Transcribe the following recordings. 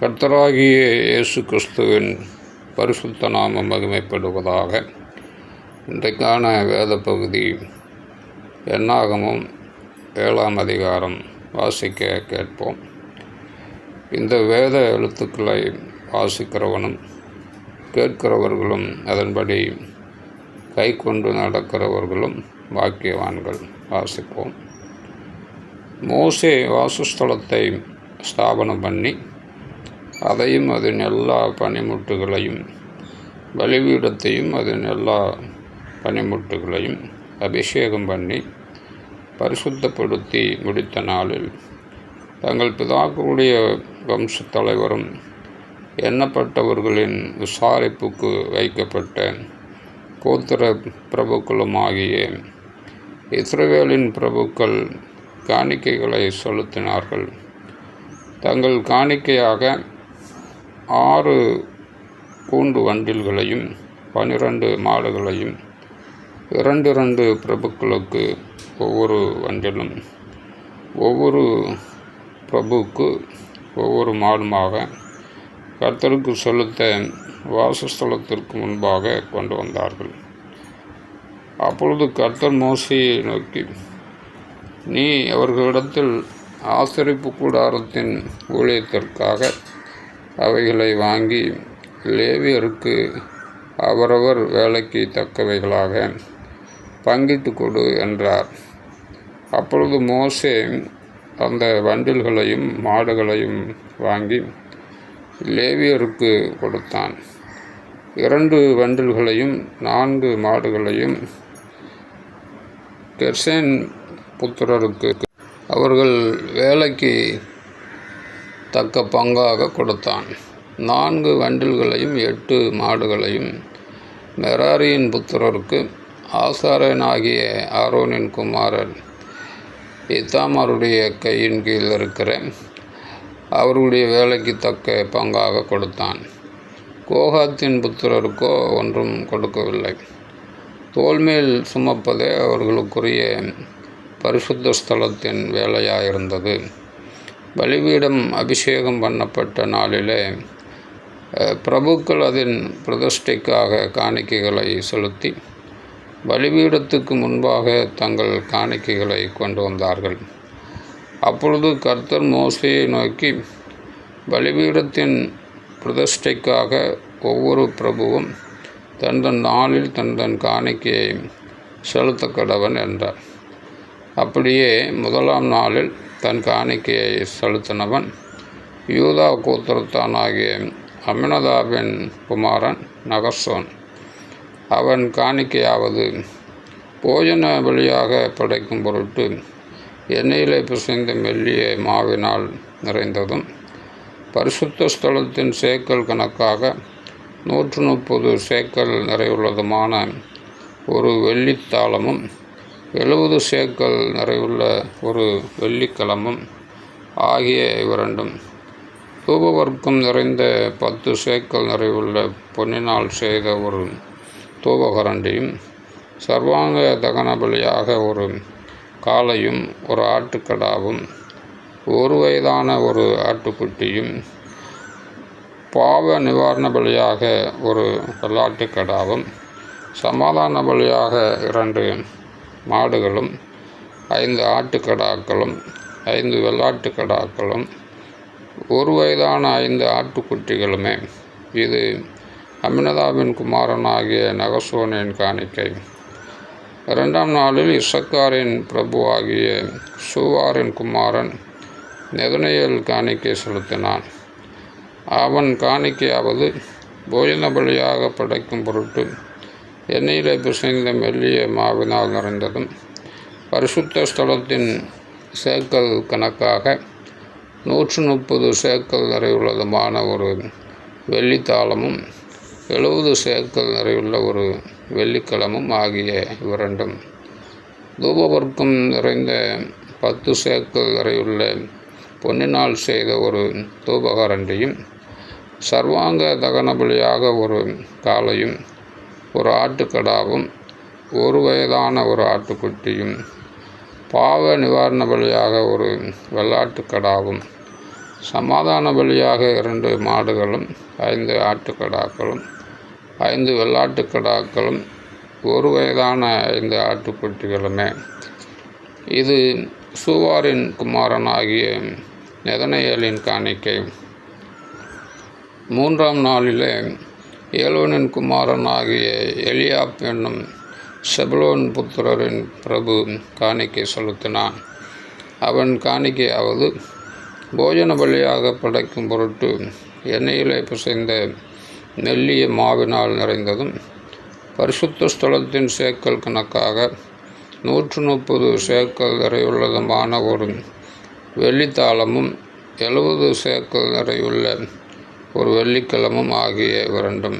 கர்த்தராகிய இயேசு கிறிஸ்துவின் பரிசுத்த நாமம் மகிமைப்படுவதாக இன்றைக்கான வேத பகுதி எண்ணாகமும் ஏழாம் அதிகாரம் வாசிக்க கேட்போம். இந்த வேத எழுத்துக்களை வாசிக்கிறவனும் கேட்கிறவர்களும் அதன்படி கை கொண்டு நடக்கிறவர்களும் பாக்கியவான்கள். வாசிப்போம். மோசே வாசஸ்தலத்தை ஸ்தாபனம் பண்ணி அதையும் அதன் எல்லா பனிமுட்டுகளையும் பலிபீடத்தையும் அதன் எல்லா பனிமுட்டுகளையும் அபிஷேகம் பண்ணி பரிசுத்தப்படுத்தி முடித்த நாளில் தங்கள் பிதாக்களுடைய வம்ச தலைவரும் எண்ணப்பட்டவர்களின் விசாரிப்புக்கு வைக்கப்பட்ட கோத்திர பிரபுக்களுமாகிய இஸ்ரவேலின் பிரபுக்கள் காணிக்கைகளை செலுத்தினார்கள். தங்கள் காணிக்கையாக ஆறு கூண்டு வண்டில்களையும் பனிரெண்டு மாடுகளையும் இரண்டு இரண்டு பிரபுக்களுக்கு ஒவ்வொரு வண்டிலும் ஒவ்வொரு பிரபுக்கு ஒவ்வொரு மாடுமாக கர்த்தருக்கு செலுத்த வாசஸ்தலத்திற்கு முன்பாக கொண்டு வந்தார்கள். அப்பொழுது கர்த்தர் மோசையை நோக்கி நீ அவர்களிடத்தில் ஆசிரிப்பு கூடாரத்தின் ஊழியத்திற்காக அவைகளை வாங்கி லேவியருக்கு அவரவர் வேலைக்கு தக்கவைகளாக பங்கிட்டு கொடு என்றார். அப்பொழுது மோசே அந்த வண்டில்களையும் மாடுகளையும் வாங்கி லேவியருக்கு கொடுத்தான். இரண்டு வண்டில்களையும் நான்கு மாடுகளையும் கெர்சேன் புத்திரருக்கு. அவர்கள் வேலைக்கு தக்க பங்காக கொடுத்தான். நான்கு வண்டில்களையும் எட்டு மாடுகளையும் மெராரியின் புத்திரருக்கு ஆசாரனாகிய ஆரோனின் குமாரன் இத்தாமருடைய கையின் கீழ் இருக்கிற அவருடைய வேலைக்கு தக்க பங்காக கொடுத்தான். கோகாத்தின் புத்திரருக்கோ ஒன்றும் கொடுக்கவில்லை. தோல்மேல் சுமப்பதே அவர்களுக்குரிய பரிசுத்த ஸ்தலத்தின் வேலையாயிருந்தது. பலிபீடம் அபிஷேகம் பண்ணப்பட்ட நாளிலே பிரபுக்கள் அதன் பிரதிஷ்டைக்காக காணிக்கைகளை செலுத்தி பலிபீடத்துக்கு முன்பாக தங்கள் காணிக்கைகளை கொண்டு வந்தார்கள். அப்பொழுது கர்த்தர் மோசையை நோக்கி பலிபீடத்தின் பிரதிஷ்டைக்காக ஒவ்வொரு பிரபுவும் தன் தன் நாளில் தன் தன் காணிக்கையை செலுத்த கடவன் என்றார். அப்படியே முதலாம் நாளில் தன் காணிக்கையை செலுத்தினவன் யூதா கூத்திரத்தானாகிய அமினதாபின் குமாரன் நகர்சோன். அவன் காணிக்கையாவது போஜன வழியாக படைக்கும் பொருட்டு எண்ணெயிலே பிசைந்த மெல்லிய மாவினால் நிறைந்ததும் பரிசுத்த ஸ்தலத்தின் சேக்கல் கணக்காக நூற்று முப்பது சேக்கல் நிறைவுள்ளதுமான ஒரு வெள்ளித்தாளமும் எழுபது சேக்கல் நிறைவுள்ள ஒரு வெள்ளிக்கலமும் ஆகிய இவ்விரண்டும் தூபவர்க்கம் நிறைந்த பத்து சேக்கல் நிறைவுள்ள பொன்னினால் செய்த ஒரு தூபகரண்டியும் சர்வாங்க தகன பலியாக ஒரு காளையும் ஒரு ஆட்டுக்கடாவும் ஒரு வயதான ஒரு ஆட்டுக்குட்டியும் பாவ நிவாரண பலியாக ஒரு வெள்ளாட்டுக்கடாவும் சமாதான பலியாக இரண்டு மாடுகளும் ஐந்து ஆட்டுக்கடாக்களும் ஐந்து வெள்ளாட்டுக்கடாக்களும் ஒரு வயதான ஐந்து ஆட்டுக்குட்டிகளுமே இது அமினதாபின் குமாரனாகிய நகசோனின் காணிக்கை. இரண்டாம் நாளில் இசக்காரின் பிரபுவாகிய சூவாரின் குமாரன் நெதுனையல் காணிக்கை செலுத்தினான். அவன் காணிக்கையாவது போஜன பலியாக படைக்கும் பொருட்டு எண்ணெயிலே பிசைந்த மெல்லிய மாவினால் நிறைந்ததும் பரிசுத்த ஸ்தலத்தின் சேக்கல் கணக்காக நூற்று முப்பது சேக்கல் நிறைவுள்ளதுமான ஒரு வெள்ளித்தாளமும் எழுபது சேக்கல் நிறைவுள்ள ஒரு வெள்ளிக்கிழமும் ஆகிய இவ்விரண்டும் தூபவர்க்கம் நிறைந்த பத்து சேக்கல் நிறையுள்ள பொன்னினால் செய்த ஒரு தூபகரண்டியும் சர்வாங்க தகனபலியாக ஒரு காளையும் ஒரு ஆட்டுக்கடாவும் ஒரு வயதான ஒரு ஆட்டுக்குட்டியும் பாவ நிவாரண பலியாக ஒரு வெள்ளாட்டுக்கடாவும் சமாதான பலியாக இரண்டு மாடுகளும் ஐந்து ஆட்டுக்கடாக்களும் ஐந்து வெள்ளாட்டுக்கடாக்களும் ஒரு வயதான ஐந்து ஆட்டுக்குட்டிகளுமே. இது சூவாரின் குமாரனாகிய நெதனையலின் காணிக்கை. மூன்றாம் நாளிலே ஏலோனின் குமாரனாகிய எலியாப் என்னும் செபலோன் புத்திரரின் பிரபு காணிக்கை செலுத்தினான். அவன் காணிக்கையாவது போஜன பலியாக படைக்கும் பொருட்டு எண்ணெயிலே பிசைந்த நெல்லிய மாவினால் நிறைந்ததும் பரிசுத்த ஸ்தலத்தின் சேக்கல் கணக்காக நூற்று முப்பது சேக்கல் நிறையுள்ளதுமான ஒரு வெள்ளித்தாளமும் எழுபது சேக்கல் நிறையுள்ள ஒரு வெள்ளிக்கிழமும் ஆகிய இரண்டும்.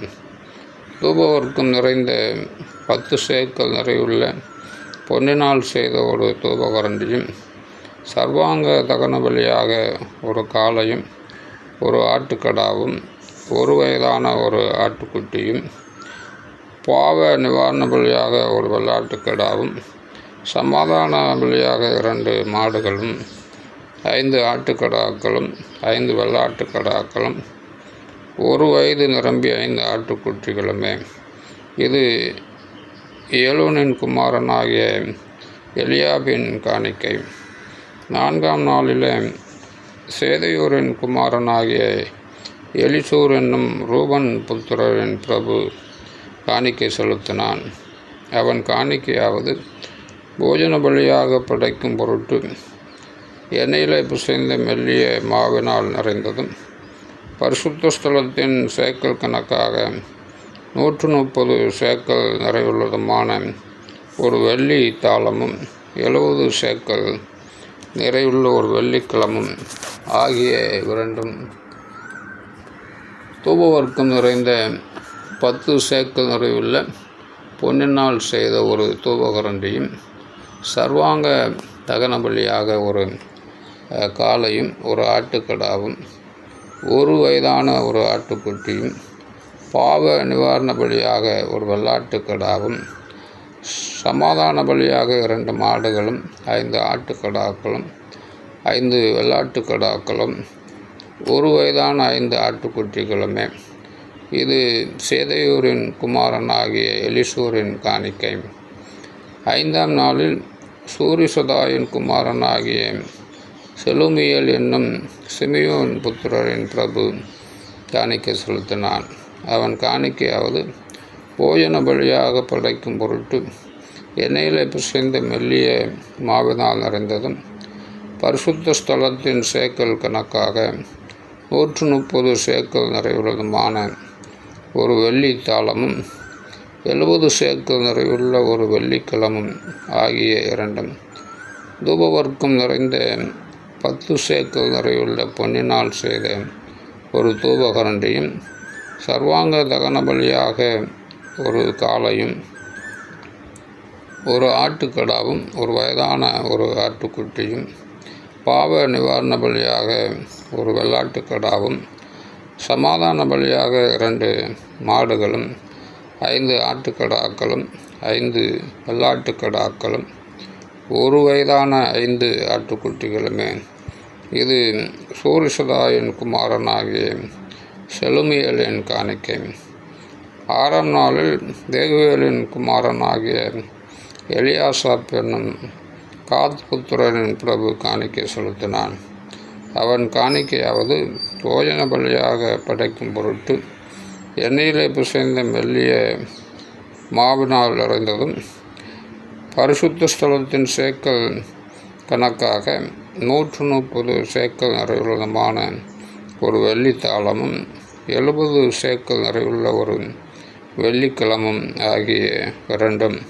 தூபவர்க்கம் நிறைந்த பத்து சேக்கல் நிறையுள்ள பொன்னினால் செய்த ஒரு தூபகரண்டியும் சர்வாங்க தகன பலியாக ஒரு காளையும் ஒரு ஆட்டுக்கடாவும் ஒரு வயதான ஒரு ஆட்டுக்குட்டியும் பாவ நிவாரண பலியாக ஒரு வெள்ளாட்டுக்கடாவும் சமாதான பலியாக இரண்டு மாடுகளும் ஐந்து ஆட்டுக்கடாக்களும் ஐந்து வெள்ளாட்டுக்கடாக்களும் ஒரு வயது நிரம்பி ஐந்து ஆட்டுக்குட்டிகளுமே இது ஏலோனின் குமாரனாகிய எலியாபின் காணிக்கை. நான்காம் நாளிலே சேதையூரின் குமாரனாகிய எலிசூர் என்னும் ரூபன் புத்திரரின் பிரபு காணிக்கை செலுத்தினான். அவன் காணிக்கையாவது போஜன பலியாக படைக்கும் பொருட்டு எண்ணெயிலே பிசைந்த மெல்லிய மாவினால் நிறைந்ததும் பரிசுத்த ஸ்தலத்தின் சேக்கல் கணக்காக நூற்று முப்பது சேக்கல் நிறைவுள்ளதுமான ஒரு வெள்ளி தாளமும் எழுபது சேக்கல் நிறையுள்ள ஒரு வெள்ளிக்கிழமும் ஆகிய இரண்டும். தூபவர்க்கம் நிறைந்த பத்து சேக்கல் நிறைவுள்ள பொன்னினால் செய்த ஒரு தூபகரண்டியும் சர்வாங்க தகன பலியாக ஒரு காலையும் காளையும் ஒரு ஆட்டுக்கடாவும் ஒரு வயதான ஒரு ஆட்டுக்குட்டியும் பாவ நிவாரண பலியாக ஒரு வெள்ளாட்டுக்கடாவும் சமாதான பலியாக இரண்டு மாடுகளும் ஐந்து ஆட்டுக்கடாக்களும் ஐந்து வெள்ளாட்டுக்கடாக்களும் ஒரு வயதான ஐந்து ஆட்டுக்குட்டிகளுமே. இது சேதையூரின் குமாரன் ஆகிய எலிசூரின் காணிக்கை. ஐந்தாம் நாளில் சூரிசதாயின் குமாரனாகிய செலுமியல் என்னும் சிமியோன் புத்திரரின் பிரபு காணிக்கை செலுத்தினான். அவன் காணிக்கையாவது போஜன பலியாக படைக்கும் பொருட்டு எண்ணெயிலே பிசைந்த மெல்லிய மாவினால் நிறைந்ததும் பரிசுத்த ஸ்தலத்தின் சேக்கல் கணக்காக நூற்று முப்பது சேக்கல் நிறைவுள்ளதுமான ஒரு வெள்ளி தாளமும் எழுபது சேக்கல் நிறைவுள்ள ஒரு வெள்ளிக்கிழமும் ஆகிய இரண்டும் தூபவர்க்கம் நிறைந்த பத்து சேக்கல் நிறையுள்ள பொன்னினால் செய்த ஒரு தூபகரண்டியும் சர்வாங்க தகன பலியாக ஒரு காளையும் ஒரு ஆட்டுக்கடாவும் ஒரு வயதான ஒரு ஆட்டுக்குட்டியும் பாவ நிவாரண பலியாக ஒரு வெள்ளாட்டுக்கடாவும் சமாதான பலியாக இரண்டு மாடுகளும் ஐந்து ஆட்டுக்கடாக்களும் ஐந்து வெள்ளாட்டுக்கடாக்களும் ஒரு வயதான ஐந்து ஆட்டுக்குட்டிகளுமே இது சூரிசதாயின் குமாரனாகிய செழுமியலின் காணிக்கை. ஆறாம் நாளில் தேகுவேலின் குமாரனாகிய எலியாசாப் என்னும் காத் புத்திரனின் பிரபு காணிக்கை செலுத்தினான். அவன் காணிக்கையாவது போஜன பலியாக படைக்கும் பொருட்டு எண்ணெயிலே பிசைந்த மெல்லிய மாவினால் நிறைந்ததும் பரிசுத்த ஸ்தலத்தின் சேக்கல் கணக்காக நூற்று முப்பது சேக்கல் நிறைவுள்ளதுமான ஒரு வெள்ளித்தாளமும் எழுபது சேக்கல் நிறைவுள்ள ஒரு வெள்ளிக்கிழமும் ஆகிய இரண்டும்.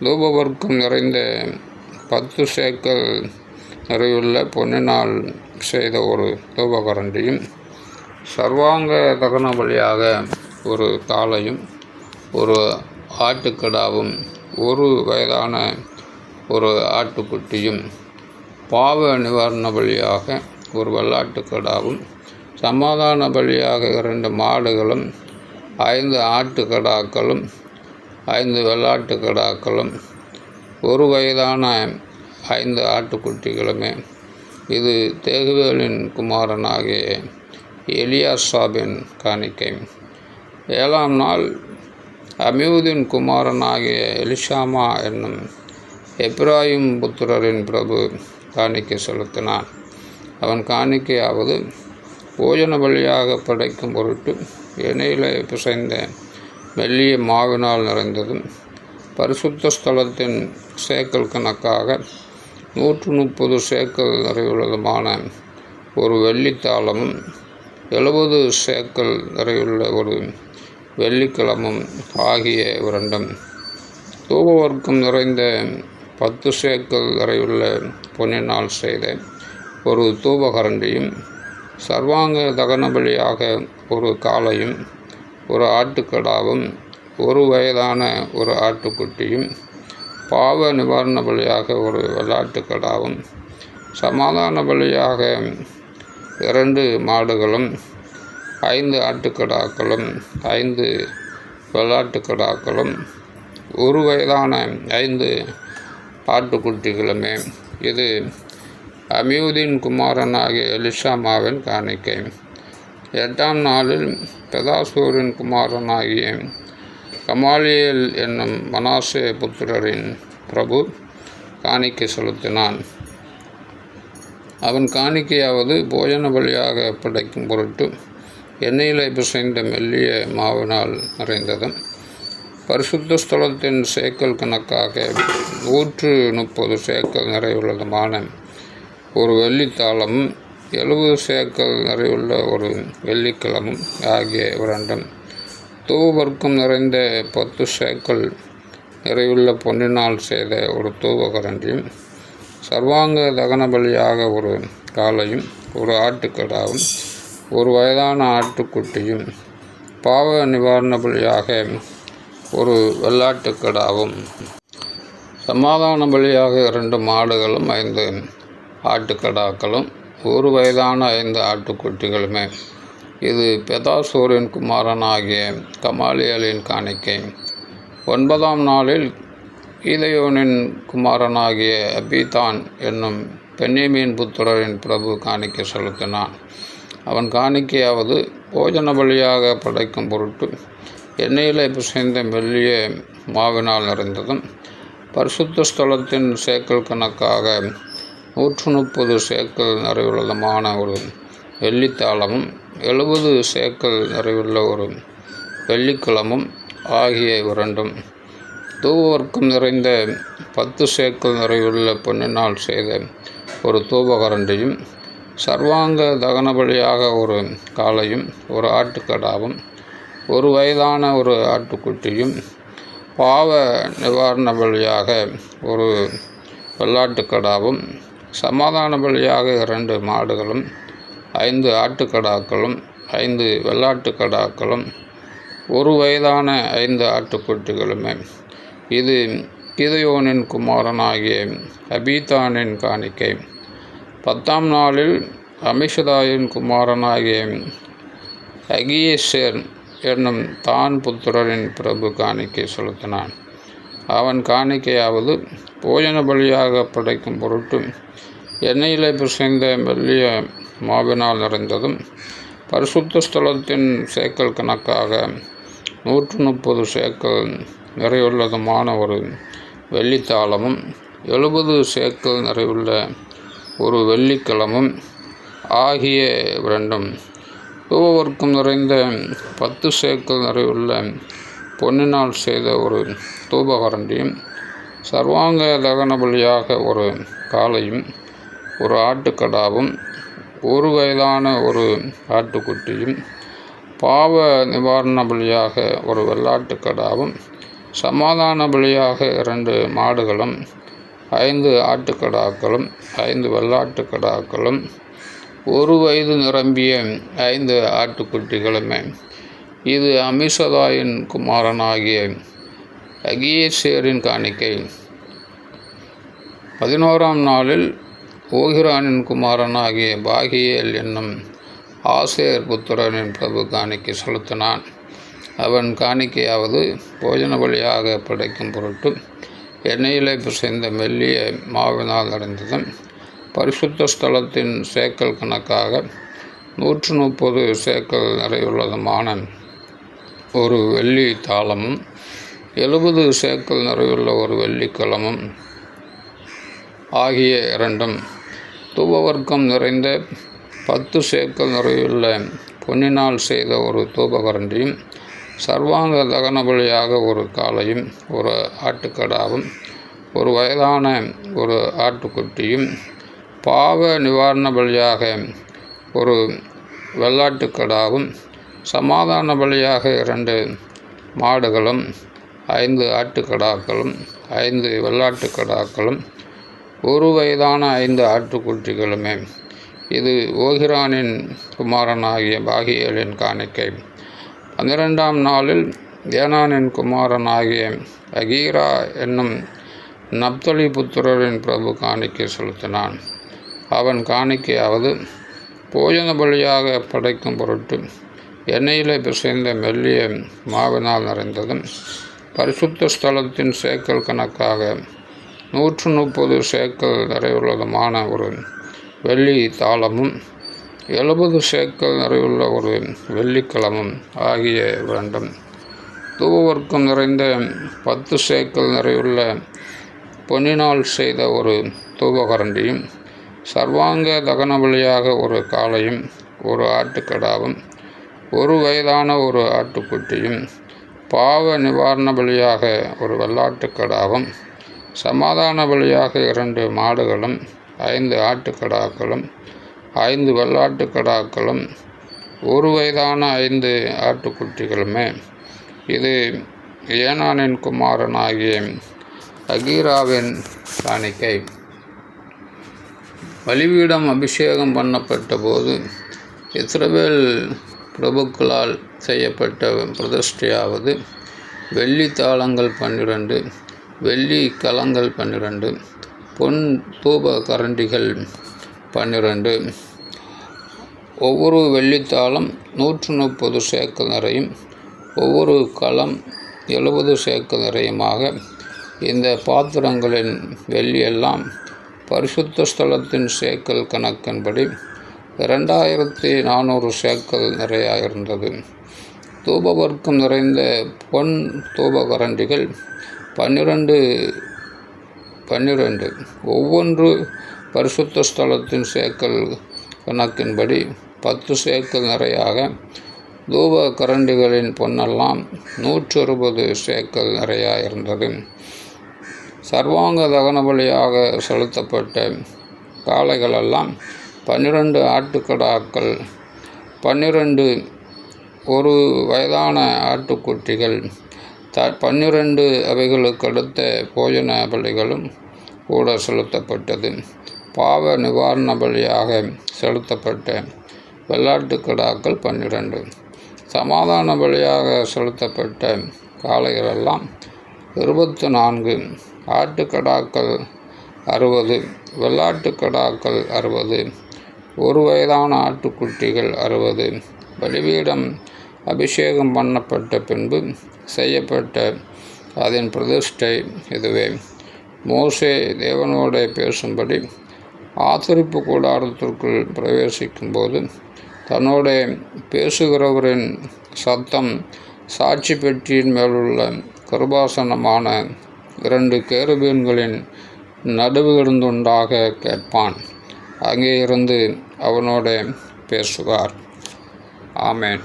தூபவர்க்கம் நிறைந்த பத்து சேக்கல் நிறைவுள்ள பொன்னினால் செய்த ஒரு தூபகரண்டியும் சர்வாங்க தகன வழியாக ஒரு தாளையும் ஒரு ஆட்டுக்கடாவும் ஒரு வயதான ஒரு ஆட்டுக்குட்டியும் பாவ நிவாரண பலியாக ஒரு வெள்ளாட்டுக்கடாவும் சமாதான பலியாக இரண்டு மாடுகளும் ஐந்து ஆட்டுக்கடாக்களும் ஐந்து வெள்ளாட்டுக்கடாக்களும் ஒரு வயதான ஐந்து ஆட்டுக்குட்டிகளுமே இது தேகுவேலின் குமாரனாகிய எலியாசாபின் காணிக்கை. ஏழாம் நாள் அமியூதின் குமாரனாகிய எலிஷாமா என்னும் எப்ராயிம் புத்திரரின் பிரபு காணிக்கை செலுத்தினான். அவன் காணிக்கையாவது போஜன பலியாக படைக்கும் பொருட்டு எண்ணெயில் பிசைந்த மெல்லிய மாவினால் நிறைந்ததும் பரிசுத்த ஸ்தலத்தின் சேக்கல் கணக்காக நூற்று முப்பது சேக்கல் நிறைவுள்ளதுமான ஒரு வெள்ளித்தாளமும் எழுபது சேக்கல் நிறையுள்ள ஒரு வெள்ளிக்கிழமும் ஆகிய இரண்டும். தூபவர்க்கம் நிறைந்த பத்து சேக்கல் வரையுள்ள பொன்னினால் செய்த ஒரு தூபகரண்டியும் சர்வாங்க தகன பலியாக ஒரு காளையும் ஒரு ஆட்டுக்கடாவும் ஒரு வயதான ஒரு ஆட்டுக்குட்டியும் பாவ நிவாரண பலியாக ஒரு வெள்ளாட்டுக்கடாவும் சமாதான பலியாக இரண்டு மாடுகளும் ஐந்து ஆட்டுக்கடாக்களும் ஐந்து வெள்ளாட்டுக்கடாக்களும் ஒரு வயதான ஐந்து ஆட்டுக்குட்டிகளுமே இது அமியுதீன் குமாரனாகிய எலிஷாமாவின் காணிக்கை. எட்டாம் நாளில் பெதாசூரின் குமாரனாகிய கமாலியல் என்னும் மனாசே புத்திரரின் பிரபு காணிக்கை செலுத்தினான். அவன் காணிக்கையாவது போஜன பலியாக படைக்கும் பொருட்டு எண்ணெயிலே பிசைந்த மெல்லிய மாவினால் நிறைந்ததும் பரிசுத்த ஸ்தலத்தின் சேக்கல் கணக்காக நூற்று முப்பது சேக்கல் நிறையுள்ளதுமான ஒரு வெள்ளித்தாளமும் எழுபது சேக்கல் நிறைவுள்ள ஒரு வெள்ளிக்கிழமும் ஆகிய இரண்டும். தூவர்க்கம் நிறைந்த பத்து சேக்கல் நிறைவுள்ள பொன்னினால் செய்த ஒரு தூவகரண்டியும் சர்வாங்க தகன பலியாக ஒரு காலையும் ஒரு ஆட்டுக்கடாவும் ஒரு வயதான ஆட்டுக்குட்டியும் பாவ நிவாரண பலியாக ஒரு வெள்ளாட்டுக்கடாவும் சமாதான பலியாக இரண்டு மாடுகளும் ஐந்து ஆட்டுக்கடாக்களும் ஒரு வயதான ஐந்து ஆட்டுக்குட்டிகளுமே இது பெதாசூரின் குமாரனாகிய கமாலியலின் காணிக்கை. ஒன்பதாம் நாளில் ஈதையோனின் குமாரனாகிய அபிதான் என்னும் பென்னியமீன் புத்திரரின் பிரபு காணிக்கை செலுத்தினான். அவன் காணிக்கையாவது போஜன பலியாக படைக்கும் பொருட்டு எண்ணெயிலே பிசைந்த மெல்லிய மாவினால் நிறைந்ததும் பரிசுத்த ஸ்தலத்தின் சேக்கல் கணக்காக நூற்று முப்பது சேக்கல் நிறைவுள்ளதுமான ஒரு வெள்ளித்தாளமும் எழுபது சேக்கல் நிறைவுள்ள ஒரு வெள்ளிக்கிழமும் ஆகிய இரண்டும். தூவர்க்கம் நிறைந்த பத்து சேக்கல் நிறைவுள்ள பொன்னினால் செய்த ஒரு தூபகரண்டியும் சர்வாங்க தகன ஒரு காளையும் ஒரு ஆட்டுக்கடாவும் ஒரு வயதான ஒரு ஆட்டுக்குட்டியும் பாவ நிவாரண பலியாக ஒரு வெள்ளாட்டுக்கடாவும் சமாதான பலியாக இரண்டு மாடுகளும் ஐந்து ஆட்டுக்கடாக்களும் ஐந்து வெள்ளாட்டுக்கடாக்களும் ஒரு வயதான ஐந்து ஆட்டுக்குட்டிகளுமே. இது கீதையோனின் குமாரனாகிய அபீதானின் காணிக்கை. பத்தாம் நாளில் அமிஷதாயின் குமாரனாகிய அகியேசர் என்னும் தான் புத்திரரின் பிரபு காணிக்கை செலுத்தினான். அவன் காணிக்கையாவது போஜன பலியாக படைக்கும் பொருட்டு எண்ணெயிலே பிசைந்த மெல்லிய மாவினால் நிறைந்ததும் பரிசுத்த ஸ்தலத்தின் சேக்கல் கணக்காக நூற்று முப்பது சேக்கல் நிறைவுள்ளதுமான ஒரு வெள்ளித்தாளமும் எழுபது சேக்கல் நிறைவுள்ள ஒரு வெள்ளிக்கிழமும் ஆகிய இரண்டும் தூவவர்க்கம் நிறைந்த பத்து சேக்கல் நிறைவுள்ள பொன்னினால் செய்த ஒரு தூபகரண்டியும் சர்வாங்க தகன பலியாக ஒரு காளையும் ஒரு ஆட்டுக்கடாவும் ஒரு வயதான ஒரு ஆட்டுக்குட்டியும் பாவ நிவாரண பலியாக ஒரு வெள்ளாட்டுக்கடாவும் சமாதான பலியாக இரண்டு மாடுகளும் ஐந்து ஆட்டுக்கடாக்களும் ஐந்து வெள்ளாட்டுக்கடாக்களும் ஒரு வயது நிரம்பிய ஐந்து ஆட்டுக்குட்டிகளுமே இது அமிஷதாயின் குமாரனாகிய அகியேசேரின் காணிக்கை. பதினோராம் நாளில் ஓகிரானின் குமாரனாகிய பாகியேல் என்னும் ஆசேர் புத்திரனின் பிரபு காணிக்கை செலுத்தினான். அவன் காணிக்கையாவது போஜன பலியாக படைக்கும் பொருட்டு எண்ணெயிலே பிசைந்த மெல்லிய மாவினால் அடைந்ததும் பரிசுத்த ஸ்தலத்தின் சேக்கல் கணக்காக நூற்று முப்பது சேக்கல் நிறையுள்ளதுமான ஒரு வெள்ளி தாளமும் எழுபது சேக்கல் நிறையுள்ள ஒரு வெள்ளிக்கலமும் ஆகிய இரண்டும் தூபவர்க்கம் நிறைந்த பத்து சேக்கல் நிறையுள்ள பொன்னினால் செய்த ஒரு தூபகரண்டியும் சர்வாங்க தகன பலியாக ஒரு காளையும் ஒரு ஆட்டுக்கடாவும் ஒரு வயதான ஒரு ஆட்டுக்குட்டியும் பாவ நிவாரண பலியாக ஒரு வெள்ளாட்டுக்கடாவும் சமாதான பலியாக இரண்டு மாடுகளும் ஐந்து ஆட்டுக்கடாக்களும் ஐந்து வெள்ளாட்டுக்கடாக்களும் ஒரு வயதான ஐந்து ஆட்டுக்குட்டிகளுமே. இது ஓகிரானின் குமாரனாகிய பாகியலின் காணிக்கை. பன்னிரெண்டாம் நாளில் ஏனானின் குமாரனாகிய அகீரா என்னும் நப்தலி புத்திரரின் பிரபு காணிக்கை செலுத்தினான். அவன் காணிக்கையாவது போஜன பலியாக படைக்கும் பொருட்டு எண்ணெயிலே பிசைந்த மெல்லிய மாவினால் நிறைந்ததும் பரிசுத்த ஸ்தலத்தின் சேக்கல் கணக்காக நூற்று முப்பது சேக்கல் நிறைவுள்ளதுமான ஒரு வெள்ளி தாளமும் எழுபது சேக்கல் நிறைவுள்ள ஒரு வெள்ளிக்கிழமும் ஆகிய வேண்டும் தூவர்க்கம் நிறைந்த பத்து சேக்கல் நிறைவுள்ள பொன்னினால் செய்த ஒரு தூபகரண்டியும் சர்வாங்க தகன பலியாக ஒரு காளையும் ஒரு ஆட்டுக்கடாவும் ஒரு வயதான ஒரு ஆட்டுக்குட்டியும் பாவ நிவாரண பலியாக ஒரு வெள்ளாட்டுக்கடாவும் சமாதான பலியாக இரண்டு மாடுகளும் ஐந்து ஆட்டுக்கடாக்களும் ஐந்து வெள்ளாட்டுக்கடாக்களும் ஒரு வயதான ஐந்து ஆட்டுக்குட்டிகளுமே. இது ஏனானின் குமாரனாகிய அகீராவின் காணிக்கை. பலிபீடம் அபிஷேகம் பண்ணப்பட்ட போது இஸ்ரவேல் பிரபுக்களால் செய்யப்பட்ட பிரதிஷ்டையாவது வெள்ளி தாளங்கள் பன்னிரண்டு வெள்ளி கலங்கள் பன்னிரண்டு பொன் தூப கரண்டிகள் பன்னிரண்டு. ஒவ்வொரு வெள்ளித்தாளம் நூற்று முப்பது சேக்கல் நிறையும் ஒவ்வொரு களம் எழுபது சேக்கல் நிறையுமாக இந்த பாத்திரங்களின் வெள்ளியெல்லாம் பரிசுத்த ஸ்தலத்தின் சேக்கல் கணக்கின்படி இரண்டாயிரத்தி நானூறு சேக்கல் நிறையா இருந்தது தூபவர்க்கம் நிறைந்த பொன் தூபகரண்டிகள் பன்னிரண்டு பன்னிரண்டு. ஒவ்வொன்று பரிசுத்த ஸ்தலத்தின் சேக்கல் கணக்கின்படி பத்து சேக்கல் நிறையாக தூப கரண்டிகளின் பொன்னெல்லாம் நூற்றறுபது சேக்கல் நிறையா இருந்தது சர்வாங்க தகன பலியாக செலுத்தப்பட்ட காளைகளெல்லாம் பன்னிரண்டு ஆட்டுக்கடாக்கள் பன்னிரண்டு ஒரு வயதான ஆட்டுக்குட்டிகள் த பன்னிரண்டு அவைகளுக்கு அடுத்த போஜன பலிகளும் கூட செலுத்தப்பட்டது. பாவ நிவாரண பலியாக செலுத்தப்பட்ட வெள்ளாட்டுக்கடாக்கள் பன்னிரண்டு. சமாதான பலியாக செலுத்தப்பட்ட காளைகளெல்லாம் இருபத்து நான்கு ஆட்டுக்கடாக்கள் அறுபது வெள்ளாட்டுக்கடாக்கள் அறுபது ஒரு வயதான ஆட்டுக்குட்டிகள் அறுபது பலிபீடம் அபிஷேகம் பண்ணப்பட்ட பின்பு செய்யப்பட்ட அதன் பிரதிஷ்டை இதுவே. மோசே தேவனோட பேசும்படி ஆதரிப்பு கூடாரத்திற்குள் பிரவேசிக்கும்போது தன்னோட பேசுகிறவரின் சத்தம் சாட்சி பெட்டியின் மேலுள்ள கருபாசனமான இரண்டு கேருபீன்களின் நடுவிலிருந்துண்டாக கேட்பான். அங்கே இருந்து அவனோட பேசுவார். ஆமேன்.